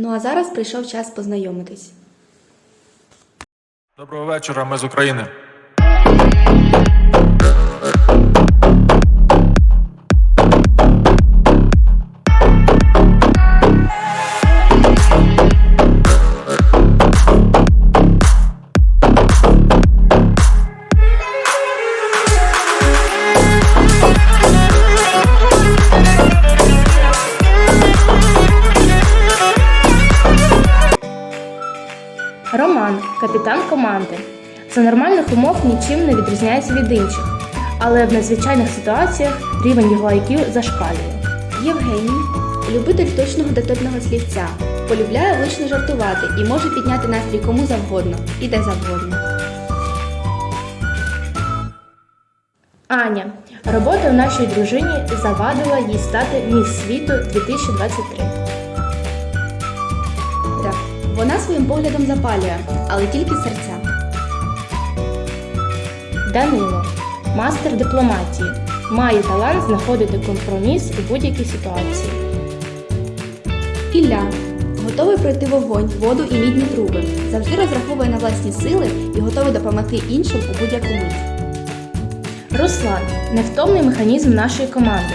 Ну а зараз прийшов час познайомитись. Доброго вечора, ми з України. Роман, капітан команди. За нормальних умов нічим не відрізняється від інших, але в надзвичайних ситуаціях рівень його IQ зашкалює. Євгеній любитель точного дотепного слівця, полюбляє влучно жартувати і може підняти настрій кому завгодно і де завгодно. Аня. Робота у нашій дружині завадила їй стати міс світу 2023. Вона своїм поглядом запалює, але тільки серця. Данило. Мастер дипломатії. Має талант знаходити компроміс у будь-якій ситуації. Ілля готовий пройти вогонь, воду і мідні труби. Завжди розраховує на власні сили і готовий допомогти іншим у будь-яку мить. Руслан невтомний механізм нашої команди.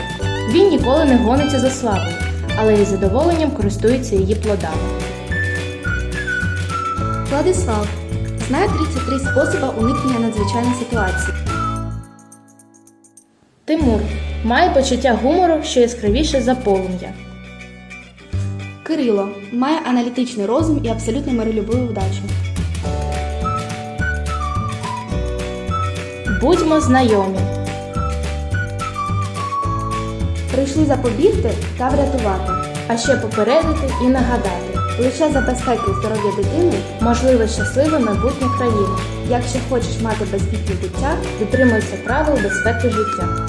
Він ніколи не гониться за славою, але із задоволенням користується її плодами. Владислав знає 33 способи уникнення надзвичайних ситуацій. Тимур має почуття гумору, що яскравіше за полум'я. Кирило має аналітичний розум і абсолютно миролюбиву вдачу. Будьмо знайомі. Прийшли запобігти та врятувати. А ще попередити і нагадати. Лише за безпеки і здоров'я дитини, Можливе щасливе майбутнє країни. якщо хочеш мати безпітне дитя, Дотримуйся правил безпеки життя.